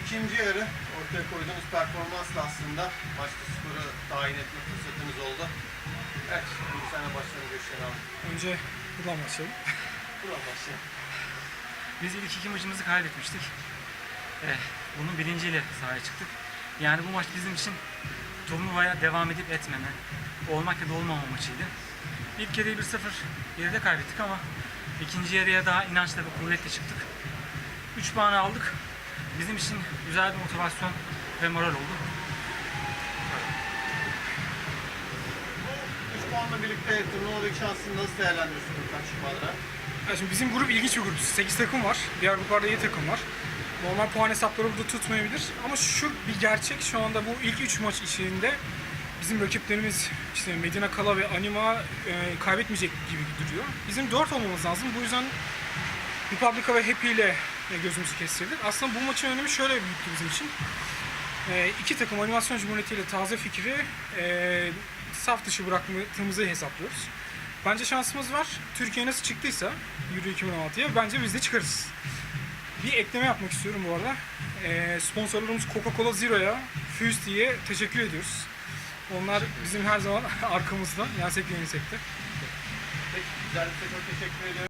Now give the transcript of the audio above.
İkinci yarı ortaya koyduğunuz performansla aslında maçta skoru tayin etme fırsatınız oldu. Evet, şimdi sana başlayalım Gökşen abi. Önce buradan başlayalım. Buradan başlayalım. Biz ilk iki maçımızı kaybetmiştik. Eh, bunun bilinciyle sahaya çıktık. Yani bu maç bizim için turnuvaya devam edip etmeme, olmak ya da olmama maçıydı. İlk yarıyı 1-0 geride kaybettik ama ikinci yarıya daha inançla ve kuvvetle çıktık. 3 puanı aldık. Bizim için güzel bir motivasyon ve moral oldu. 3 puanla birlikte turnuvadaki şansını nasıl değerlendiriyorsun Furkan Çıkmadıra? Ya şimdi bizim grup ilginç bir grup. 8 takım var. Diğer gruplarda 7 takım var. Normal puan hesapları burada tutmayabilir. Ama şu bir gerçek şu anda bu ilk 3 maç içinde bizim rakiplerimiz işte Medina Kala ve Anima e, kaybetmeyecek gibi duruyor. Bizim 4 olmamız lazım. Bu yüzden Republica ve Happy ile gözümüzü kestirdik. Aslında bu maçın önemi şöyle büyüktü bizim için. E, iki takım animasyon cumhuriyetiyle taze fikri e, saf dışı bıraktığımızı hesaplıyoruz. Bence şansımız var. Türkiye nasıl çıktıysa Euro 2016'ya bence biz de çıkarız. Bir ekleme yapmak istiyorum bu arada. E, sponsorlarımız Coca-Cola Zero'ya, Fusti'ye teşekkür ediyoruz. Onlar bizim her zaman arkamızda. Yensek de yensek de. Peki, güzel bir teşekkür ediyorum.